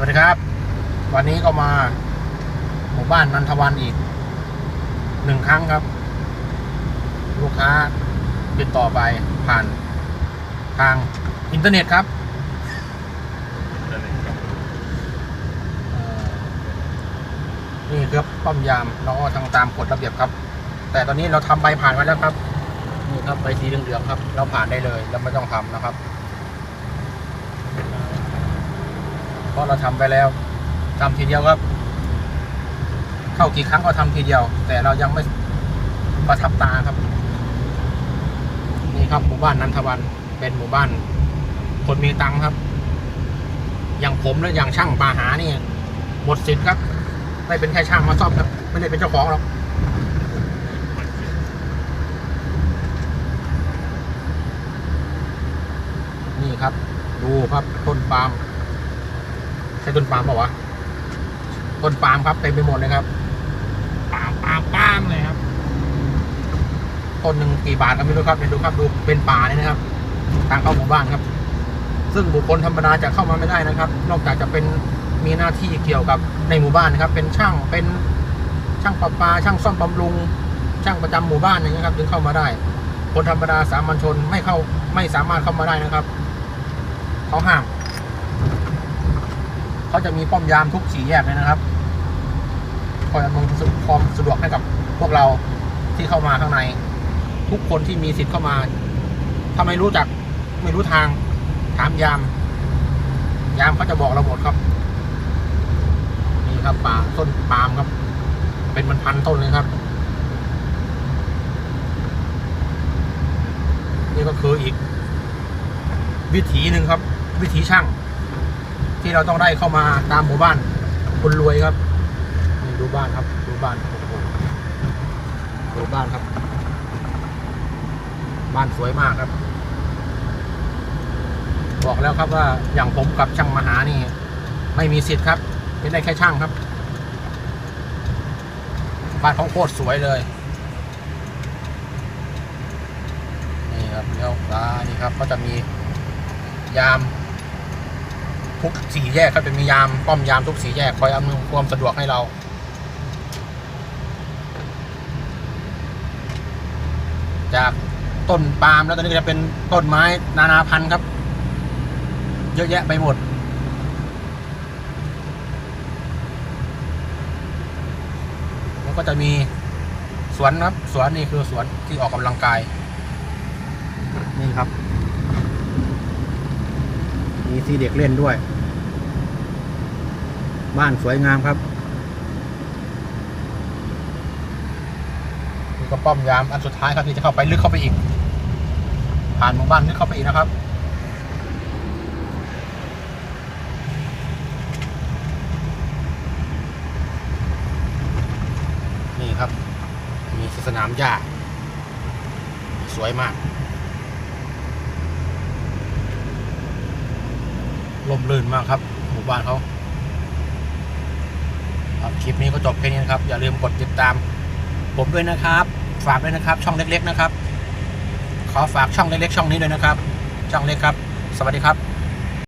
วัสดีครับ วันนี้ก็มาหมู่บ้านนันทวันอีกหนึ่งครั้งครับ ลูกค้าติดต่อไปผ่านทางอินเทอร์เน็ตครับเอ่อนี่ครับป้อมยามเราก็ทำตามกฎระเบียบครับ แต่ตอนนี้เราทำใบผ่านไว้แล้วครับนี่ครับใบสีเหลืองๆครับ เราผ่านได้เลยเราไม่ต้องทำนะครับ เพ ราะเราทำไปแล้วทำทีเดียวครับเข้ากี่ครั้งก็ทำทีเดียว แต่เรายังไม่ประทับตาครับ นี่ครับหมู่บ้านนันทวันเป็นหมู่บ้าน คนมีตังค์ครับ อย่างผมและอย่างช่างปาหานี่หมดสิทธิ์ครับไม่เป็นแค่ช่างมาซ่อมครับ ไม่ได้เป็นเจ้าของหรอกนี่ครับ ดูครับต้นปาล์ม ใช่ต้นปาล์มเปล่าวะต้นปาล์มครับเต็มไปหมดเลยครับปามปามปามเลยครับต้นหนึ่งกี่บาทก็ไม่รู้ครับเดี๋ยวดูครับดูเป็นป่าเลยนะครับทางเข้าหมู่บ้านครับ ซึ่งบุคคลธรรมดาจะเข้ามาไม่ได้นะครับ นอกจากจะเป็นมีหน้าที่เกี่ยวกับในหมู่บ้านนะครับ เป็นช่างเป็นช่างประปา ช่างซ่อมบำรุง ช่างประจำหมู่บ้านอย่างเงี้ยครับถึงเข้ามาได้ คนธรรมดาสามัญชนไม่เข้าไม่สามารถเข้ามาได้นะครับเขาห้าม เขาจะมีป้อมยามทุกสี่แยกเลยนะครับคอยอำนวยความสะดวกให้กับพวกเราที่เข้ามาข้างใน ทุกคนที่มีสิทธิ์เข้ามาถ้าไม่รู้จักไม่รู้ทางถามยาม ยามเขาจะบอกเราหมดครับ นี่ครับป่าต้นปาล์มครับ เป็นมันพันต้นเลยครับ นี่ก็คืออีก วิถีหนึ่งครับ วิถีช่าง ที่เราต้องได้เข้ามาตามหมู่บ้าน คนรวยครับนี่ดูบ้านครับดูบ้านโอ้โหดูบ้านครับ บ้านสวยมากครับ บอกแล้วครับว่าอย่างผมกับช่างมหานี่ ไม่มีสิทธิ์ครับ เป็นได้แค่ช่างครับ บ้านเขาโคตรสวยเลยนี่ครับแล้วร้านนี่ครับก็จะมียาม ทุกสี่แยกก็จะมียามป้อมยามทุกสี่แยกคอยอำนวยความสะดวกให้เรา จากต้นปาล์มแล้วตอนนี้ก็จะเป็นต้นไม้นานาพันธุ์ครับ เยอะแยะไปหมดแล้วก็จะมีสวนครับ สวนนี่คือสวนที่ออกกำลังกาย นี่ครับ มีที่เด็กเล่นด้วย บ้านสวยงามครับนี่ก็ป้อมยามอันสุดท้ายครับที่จะเข้าไปลึกเข้าไปอีก ผ่านหมู่บ้านลึกเข้าไปอีกนะครับนี่ครับ มีสนามหญ้า สวยมาก ลมลื่นมากครับ หมู่บ้านเขาครับคลิปนี้ก็จบแค่นี้นะครับ อย่าลืมกดติดตาม ผมด้วยนะครับ ฝากด้วยนะครับ ช่องเล็ก ๆ นะครับ ขอฝากช่องเล็กๆช่องนี้ด้วยนะครับ ช่องเล็กครับ สวัสดีครับ